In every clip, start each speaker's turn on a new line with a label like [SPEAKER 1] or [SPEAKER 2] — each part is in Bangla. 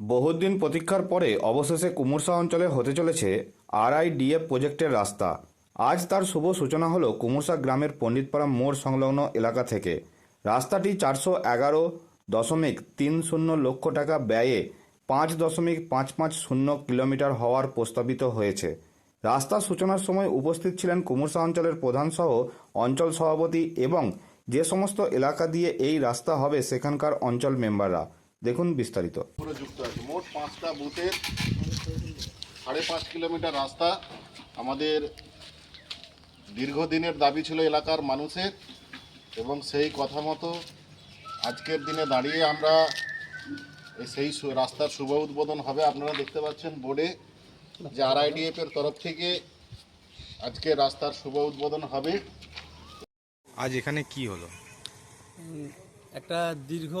[SPEAKER 1] বহুদিন প্রতীক্ষার পরে অবশেষে কুমুরসা অঞ্চলে হতে চলেছে আরআইডিএফ প্রজেক্টের রাস্তা। আজ তার শুভ সূচনা হলো কুমুরসা গ্রামের পণ্ডিতপাড়া মোড় সংলগ্ন এলাকা থেকে। রাস্তাটি চারশো এগারো দশমিক তিন শূন্য লক্ষ টাকা ব্যয়ে পাঁচ দশমিক পাঁচ পাঁচ শূন্য কিলোমিটার হওয়ার প্রস্তাবিত হয়েছে। রাস্তা সূচনার সময় উপস্থিত ছিলেন কুমুরসা অঞ্চলের প্রধানসহ অঞ্চল সভাপতি এবং যে সমস্ত এলাকা দিয়ে এই রাস্তা হবে সেখানকার অঞ্চল মেম্বাররা। দেখুন বিস্তারিত।
[SPEAKER 2] পুরো যুক্ত আছে। মোট পাঁচটা বুথের সাড়ে পাঁচ কিলোমিটার রাস্তা। আমাদের দীর্ঘদিনের দাবি ছিল এলাকার মানুষের এবং সেই কথা মতো আজকের দিনে দাঁড়িয়ে আমরা সেই রাস্তার শুভ উদ্বোধন হবে। আপনারা দেখতে পাচ্ছেন বোর্ডে যে আরআইডিএফ এর তরফ থেকে আজকে রাস্তার শুভ উদ্বোধন হবে।
[SPEAKER 3] আজ এখানে কি হলো?
[SPEAKER 4] একটা দীর্ঘ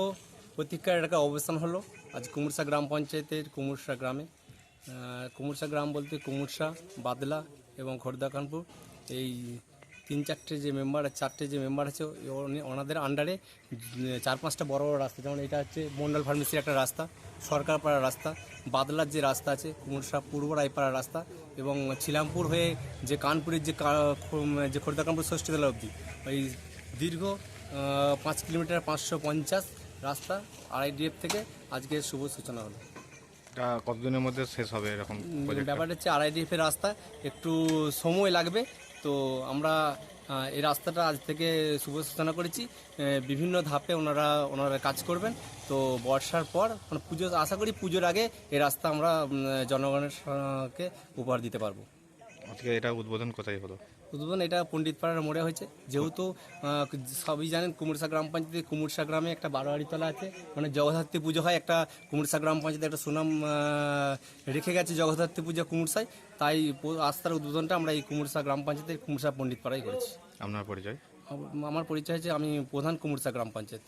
[SPEAKER 4] প্রতীক্ষার একটা অবস্থান হলো। আজ কুমুরসা গ্রাম পঞ্চায়েতের কুমুরসা গ্রামে। কুমুরসা গ্রাম বলতে কুমুরসা, বাদলা এবং খোর্দাকানপুর এই তিন চারটে যে মেম্বার চারটে যে মেম্বার আছে, ওনি- ওনাদের আন্ডারে চার পাঁচটা বড় বড় রাস্তা। যেমন এটা হচ্ছে মন্ডল ফার্মেসির একটা রাস্তা সরকার সরকারপাড়া রাস্তা, বাদলার যে রাস্তা আছে, কুমুরসা পূর্ব রায়পাড়া রাস্তা এবং ছিলামপুর হয়ে যে কানপুরের যে যে খোর্দাকানপুর ষষ্ঠীতলা অবধি। ওই দীর্ঘ পাঁচ কিলোমিটার পাঁচশো পঞ্চাশ রাস্তা আরআইডিএফ থেকে আজকে শুভ সূচনা হলো।
[SPEAKER 3] এটা কতদিনের মধ্যে শেষ হবে এরকম?
[SPEAKER 4] ব্যাপারটা হচ্ছে আরআইডিএফ এর রাস্তা একটু সময় লাগবে। তো আমরা এই রাস্তাটা আজ থেকে শুভ সূচনা করেছি। বিভিন্ন ধাপে ওনারা ওনারা কাজ করবেন। তো বর্ষার পর মানে পুজো আশা করি পুজোর আগে এই রাস্তা আমরা জনগণের উপহার দিতে পারব।
[SPEAKER 3] আজকে এটা উদ্বোধন কোথায় হলো?
[SPEAKER 4] উদ্বোধন এটা পণ্ডিতপাড়ার মোড়ে হয়েছে। যেহেতু সবই জানেন কুমুরসা গ্রাম পঞ্চায়েতে কুমুরসা গ্রামে একটা বারোয়ারিতলা আছে। মানে জগদ্ধাত্রী পুজো হয় একটা কুমুরসা গ্রাম পঞ্চায়েতে একটা সুনাম রেখে গেছে জগদ্ধাত্রী পূজা কুমুরসায়। তাই আস্থার উদ্বোধনটা আমরা এই কুমুরসা গ্রাম পঞ্চায়েতের কুমুরসা পণ্ডিতপাড়ায় করেছি।
[SPEAKER 3] আপনার পরিচয়?
[SPEAKER 4] আমার পরিচয় হচ্ছে আমি প্রধান কুমুরসা গ্রাম পঞ্চায়েত।